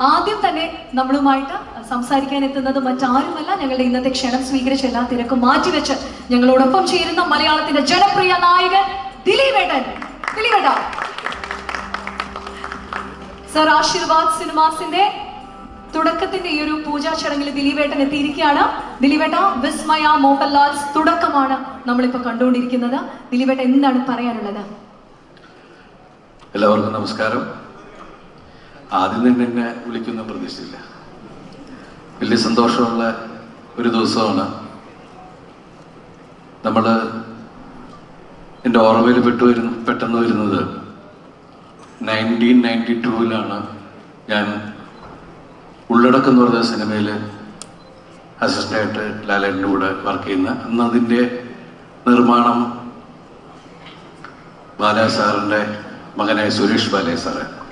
ആദ്യം തന്നെ നമ്മളുമായിട്ട് സംസാരിക്കാൻ എത്തുന്നത് മറ്റാരുമല്ല. ഞങ്ങളുടെ ഇന്നത്തെ ക്ഷണം സ്വീകരിച്ച എല്ലാ തിരക്കും മാറ്റിവെച്ച് ഞങ്ങളോടൊപ്പം ചേരുന്ന മലയാളത്തിന്റെ ജനപ്രിയ നായകൻ ദിലീപേട്ടൻ. ദിലീപേട്ട. സർ ആശീർവാദ് സിനിമാസിന്റെ തുടക്കത്തിന്റെ ഈ ഒരു പൂജാ ചടങ്ങിൽ ദിലീപേട്ടൻ എത്തിയിരിക്കുകയാണ്. ദിലീപേട്ട വിസ്മയ മോഹൻലാൽസ് തുടക്കമാണ് നമ്മളിപ്പോ കണ്ടുകൊണ്ടിരിക്കുന്നത്. ദിലീപേട്ട എന്താണ് പറയാനുള്ളത്? എല്ലാവർക്കും നമസ്കാരം. ആദ്യം തന്നെ എന്നെ വിളിക്കുന്ന പ്രതീക്ഷയില്ല. വലിയ സന്തോഷമുള്ള ഒരു ദിവസമാണ്. നമ്മൾ എന്റെ ഓർമ്മയിൽ പെട്ടു വരുന്ന പെട്ടെന്ന് വരുന്നത് നയന്റീൻ നയന്റി ടൂവിലാണ് ഞാൻ ഉള്ളടക്കം എന്ന് പറഞ്ഞ സിനിമയിൽ അസിസ്റ്റന്റായിട്ട് ലാലേട്ടന്റെ കൂടെ വർക്ക് ചെയ്യുന്ന. അന്ന് അതിന്റെ നിർമ്മാണം ബാലയ സാറിന്റെ മകനായ സുരേഷ് ബാലയ സാറ്.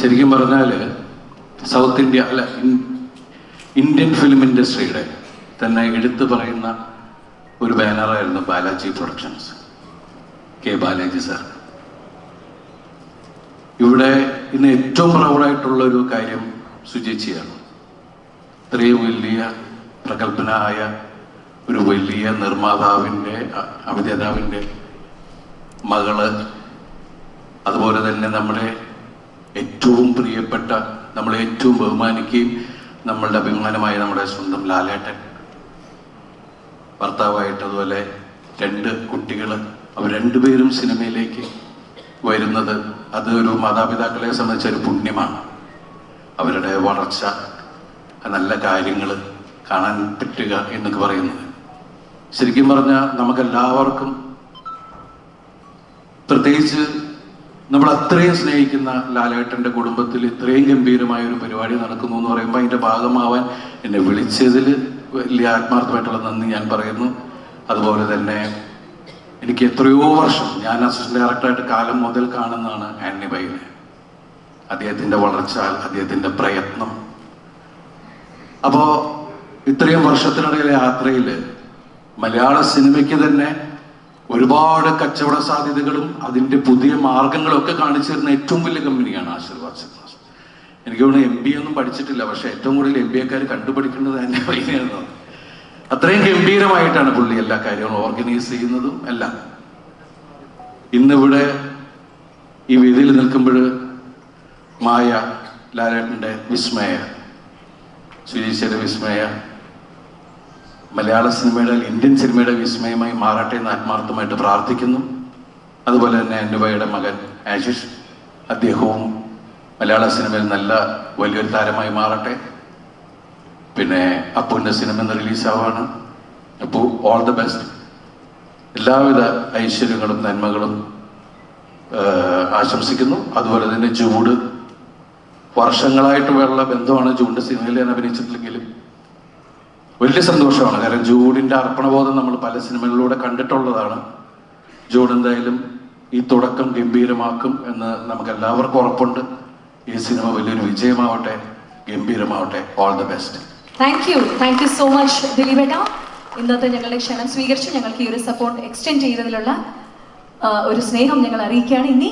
ശരിക്കും പറഞ്ഞാൽ സൗത്ത് ഇന്ത്യ അല്ല ഇന്ത്യൻ ഫിലിം ഇൻഡസ്ട്രിയുടെ തന്നെ എടുത്തു പറയുന്ന ഒരു ബാനറായിരുന്നു Balaji productions K Balaji sir. ഇവിടെ ഇന്ന് ഏറ്റവും പ്രൗഡായിട്ടുള്ള ഒരു കാര്യം സുചേച്ചിയാണ്. ഇത്രയും വലിയ പ്രഗത്ഭനായ ഒരു വലിയ നിർമ്മാതാവിന്റെ അഭിനേതാവിന്റെ മകൾ അതുപോലെ തന്നെ നമ്മുടെ ഏറ്റവും പ്രിയപ്പെട്ട നമ്മൾ ഏറ്റവും ബഹുമാനിക്കുകയും നമ്മളുടെ അഭിമാനമായ നമ്മുടെ സ്വന്തം ലാലേട്ടൻ. ഭർത്താവായിട്ട് അതുപോലെ രണ്ട് കുട്ടികൾ അവർ രണ്ടുപേരും സിനിമയിലേക്ക് വരുന്നത് അത് ഒരു മാതാപിതാക്കളെ സംബന്ധിച്ച ഒരു പുണ്യമാണ്. അവരുടെ വളർച്ച നല്ല കാര്യങ്ങൾ കാണാൻ പറ്റുക എന്നൊക്കെ പറയുന്നത്. ശരിക്കും പറഞ്ഞാൽ നമുക്കെല്ലാവർക്കും പ്രത്യേകിച്ച് നമ്മൾ അത്രയും സ്നേഹിക്കുന്ന ലാലേട്ടന്റെ കുടുംബത്തിൽ ഇത്രയും ഗംഭീരമായ ഒരു പരിപാടി നടക്കുന്നു എന്ന് പറയുമ്പോൾ അതിന്റെ ഭാഗമാവാൻ എന്നെ വിളിച്ചതിൽ വലിയ ആത്മാർത്ഥമായിട്ടുള്ള നന്ദി ഞാൻ പറയുന്നു. അതുപോലെ തന്നെ എനിക്ക് എത്രയോ വർഷം ഞാൻ അസിസ്റ്റന്റ് ഡയറക്ടറായിട്ട് കാലം മുതൽ കാണുന്നതാണ് ആന്റണി ബൈനെ. അദ്ദേഹത്തിന്റെ വളർച്ച അദ്ദേഹത്തിന്റെ പ്രയത്നം. അപ്പോൾ ഇത്രയും വർഷത്തിനിടയിലെ യാത്രയിൽ മലയാള സിനിമയ്ക്ക് തന്നെ ഒരുപാട് കച്ചവട സാധ്യതകളും അതിന്റെ പുതിയ മാർഗങ്ങളും ഒക്കെ കാണിച്ചു തരുന്ന ഏറ്റവും വലിയ കമ്പനിയാണ് ആശീർവാദ് സിനിമാസ്. എനിക്ക് തോന്നുന്നു എം ബി ഒന്നും പഠിച്ചിട്ടില്ല പക്ഷെ ഏറ്റവും കൂടുതൽ എം ബി എക്കാർ കണ്ടുപഠിക്കേണ്ടത് എന്റെ വൈകിയാണ് അത്രയും ഗംഭീരമായിട്ടാണ് പുള്ളി എല്ലാ കാര്യങ്ങളും ഓർഗനൈസ് ചെയ്യുന്നതും എല്ലാം. ഇന്നിവിടെ ഈ വേദിയിൽ നിൽക്കുമ്പോൾ മായ ലാലേട്ടന്റെ വിസ്മയ ശ്രീശ്വര വിസ്മയ മലയാള സിനിമയുടെ ഇന്ത്യൻ സിനിമയുടെ വിസ്മയമായി മാറട്ടെ എന്ന് ആത്മാർത്ഥമായിട്ട് പ്രാർത്ഥിക്കുന്നു. അതുപോലെ തന്നെ അനുവയുടെ മകൻ ആശിഷ് അദ്ദേഹവും മലയാള സിനിമയിൽ നല്ല വലിയൊരു താരമായി മാറട്ടെ. പിന്നെ അപ്പുവിന്റെ സിനിമ ഇന്ന് റിലീസാവാണ്. അപ്പു ഓൾ ദ ബെസ്റ്റ് എല്ലാവിധ ഐശ്വര്യങ്ങളും നന്മകളും ആശംസിക്കുന്നു. അതുപോലെ തന്നെ ജൂഡ്. വർഷങ്ങളായിട്ടുള്ള ബന്ധമാണ് ജൂഡിന്റെ സിനിമയിൽ ഞാൻ അഭിനയിച്ചിട്ടില്ലെങ്കിലും വലിയ സന്തോഷമാണ്. കാരണം ജൂഡിന്റെ അർപ്പണബോധം നമ്മൾ പല സിനിമകളിലൂടെ കണ്ടിട്ടുള്ളതാണ്. ജൂഡ് എന്തായാലും ഈ തുടക്കം ഗംഭീരമാക്കും എന്ന് നമുക്ക് എല്ലാവർക്കും ഉറപ്പുണ്ട്. ഈ സിനിമ വലിയൊരു വിജയമാവട്ടെ ഗംഭീരമാവട്ടെ. All the best thank you thank you so much ദിലീപേട്ട. ഇന്നത്തെ ഞങ്ങളുടെ ക്ഷണം സ്വീകരിച്ച് ഞങ്ങൾക്ക് ഈ ഒരു സപ്പോർട്ട് എക്സ്റ്റെൻഡ് ചെയ്തതിലുള്ള ഒരു സ്നേഹം ഞങ്ങൾ അറിയിക്കുകയാണ്. ഇനി